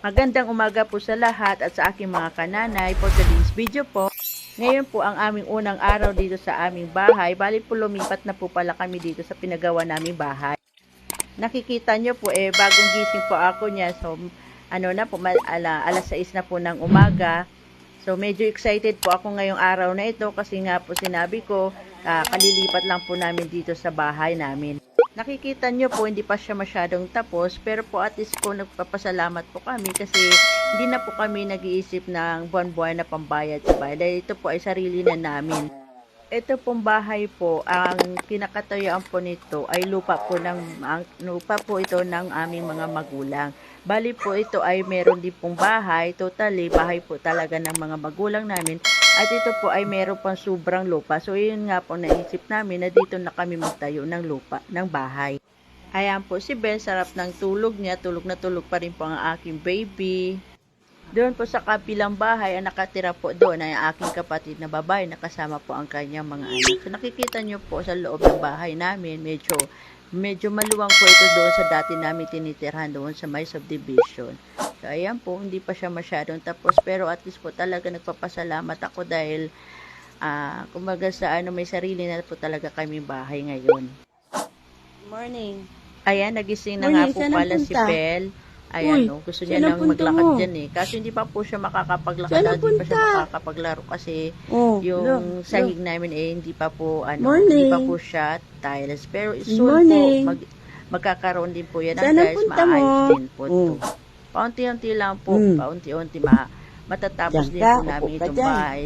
Magandang umaga po sa lahat at sa aking mga kananay for today's video po. Ngayon po ang aming unang araw dito sa aming bahay. Bali po lumipat na po pala kami dito sa pinagawa naming bahay. Nakikita nyo po eh bagong gising po ako niya. So ano na po ala, alas 6 na po ng umaga. So medyo excited po ako ngayong araw na ito kasi nga po sinabi ko ah, kalilipat lang po namin dito sa bahay namin. Nakikita nyo po, hindi pa siya masyadong tapos, pero po at least po nagpapasalamat po kami kasi hindi na po kami nag-iisip ng buwan-buwan na pambayad sa bahay. Dahil ito po ay sarili na namin. Ito pong bahay po, ang kinakatayuan po nito ay lupa po ng ang, lupa po ito ng aming mga magulang. Bali po ito ay meron din pong bahay, totally bahay po talaga ng mga magulang namin. At ito po ay meron pang sobrang lupa. So yun nga po naisip namin na dito na kami magtayo ng lupa, ng bahay. Ayan po si Ben, sarap ng tulog niya. Tulog na tulog pa rin po ang aking baby. Doon po sa kabilang bahay, ang nakatira po doon ay ang aking kapatid na babae na kasama po ang kanyang mga anak. So nakikita nyo po sa loob ng bahay namin, medyo medyo maluwang po ito doon sa dati namin tinitirhan doon sa may subdivision. So ayan po, hindi pa siya masyadong tapos pero at least po talaga nagpapasalamat ako dahil ah kumbaga sa ano may sarili na po talaga kami bahay ngayon. Morning. Ayan, nagising na nga Morning, po saan pala si napunta? Belle. Ayan, Uy, no, gusto niya nang maglakad mo? dyan eh. Kaso hindi pa po siya makakapaglakad, Saan hindi pa siya makakapaglaro kasi Oh, yung look, sahig namin eh hindi pa po ano, Morning. hindi pa po siya tiles. Pero soon Morning. po mag, magkakaroon din po yan ng tiles, maayos mo? din po Oh. to. Paunti-unti lang po, Mm. paunti-unti ma matatapos Diyan din ka, po upo namin ka itong dyan. bahay.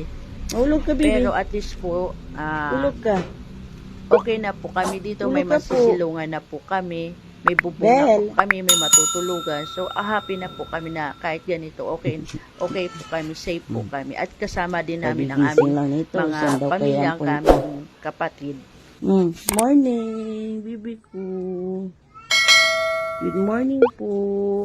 Ulog ka, baby. Pero at least po, ah, Ulog ka. okay na po kami dito. May Tulog ka po. masisilungan na po kami. May Bel. po kami. May matutulugan. So, ah, happy na po kami na kahit ganito, okay, okay po kami, safe po kami. At kasama din namin ang Kagigising aming lang nito. mga Saan daw kaya pamilyang ang punta? kaming kapatid. Mm. Morning, baby ko. Good morning po.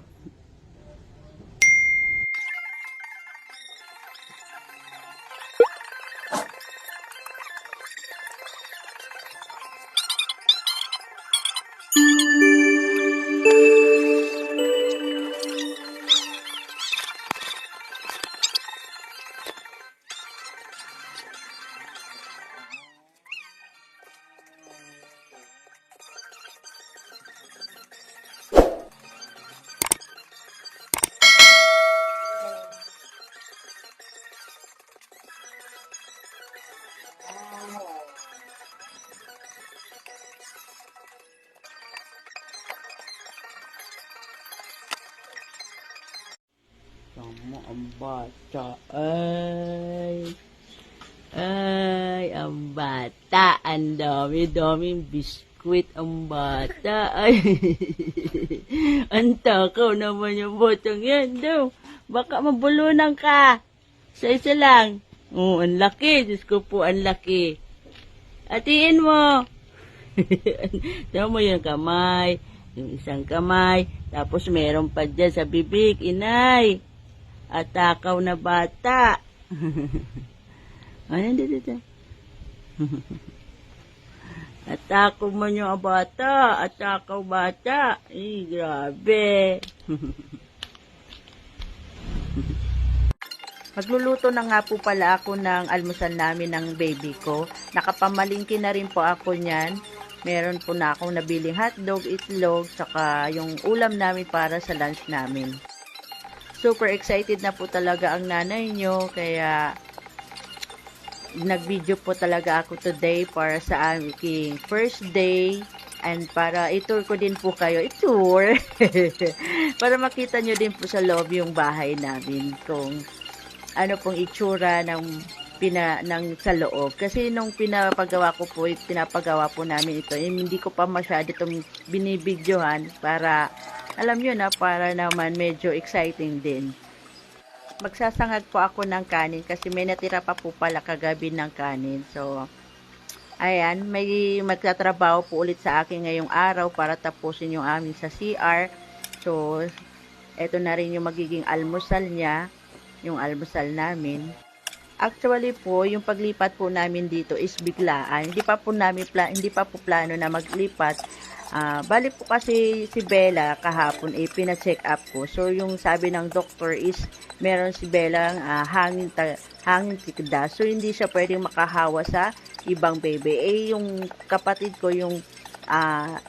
Tama ang bata. Ay. Ay, ang bata. Ang dami-daming biskwit ang bata. Ay. ang takaw naman yung botong yan daw. Baka mabulunan ka. Sa isa lang. Oo, ang laki. Diyos ko po, ang laki. Atiin mo. Tama mo yung kamay. Yung isang kamay. Tapos meron pa dyan sa bibig. Inay. Atakaw na bata. ano dito? Atakaw mo yung bata. Atakaw bata. Eh, grabe. Magluluto na nga po pala ako ng almusal namin ng baby ko. Nakapamalingki na rin po ako niyan. Meron po na akong nabiling hotdog, itlog, saka yung ulam namin para sa lunch namin. Super excited na po talaga ang nanay nyo, kaya nag-video po talaga ako today para sa aking first day. And para itour ko din po kayo, itour. Para makita nyo din po sa loob yung bahay namin kung ano pong itsura ng pina ng sa loob. Kasi nung pinapagawa ko po pinapagawa po namin ito eh, hindi ko pa masyado itong binibidyohan para alam nyo na para naman medyo exciting din. Magsasangag po ako ng kanin kasi may natira pa po pala kagabi ng kanin. So ayan may magtatrabaho po ulit sa akin ngayong araw para tapusin yung amin sa CR so eto na rin yung magiging almusal niya yung almusal namin Actually po, yung paglipat po namin dito is biglaan. Hindi pa po namin pla- hindi pa po plano na maglipat. Ah, bali po kasi si Bella kahapon eh pina-check up ko. So yung sabi ng doctor is meron si Bella ah, hangin hangin tikda. So hindi siya pwedeng makahawa sa ibang baby. Eh yung kapatid ko yung ah,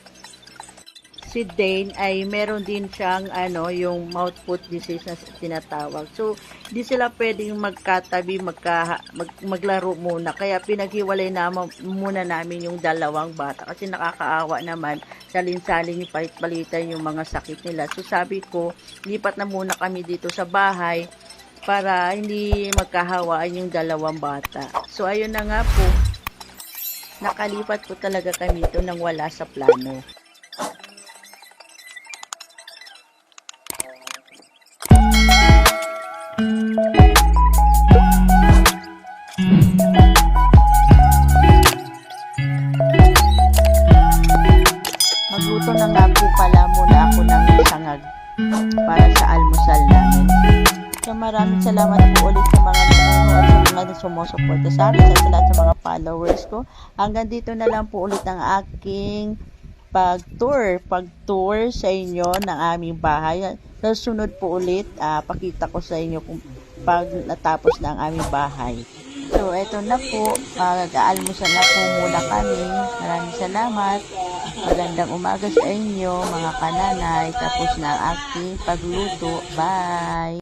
si Dane ay meron din siyang ano yung mouth foot disease na tinatawag. So di sila pwedeng magkatabi, magka, mag, maglaro muna. Kaya pinaghiwalay na muna namin yung dalawang bata kasi nakakaawa naman salin-salin yung palit-palitan yung mga sakit nila. So sabi ko, lipat na muna kami dito sa bahay para hindi magkahawaan yung dalawang bata. So ayun na nga po, nakalipat po talaga kami ito nang wala sa plano. Para sa almusal namin. So maraming salamat po ulit sa mga nanonood sa mga sumusuporta sa akin sa lahat sa mga followers ko. Hanggang dito na lang po ulit ang aking pag-tour, pag-tour sa inyo ng aming bahay. Sa sunod po ulit, ah, pakita ko sa inyo kung pag natapos na ang aming bahay. So, eto na po. Mag-aalmusal na po muna kami. Maraming salamat. Magandang umaga sa inyo, mga kananay. Tapos na ang aking pagluto. Bye!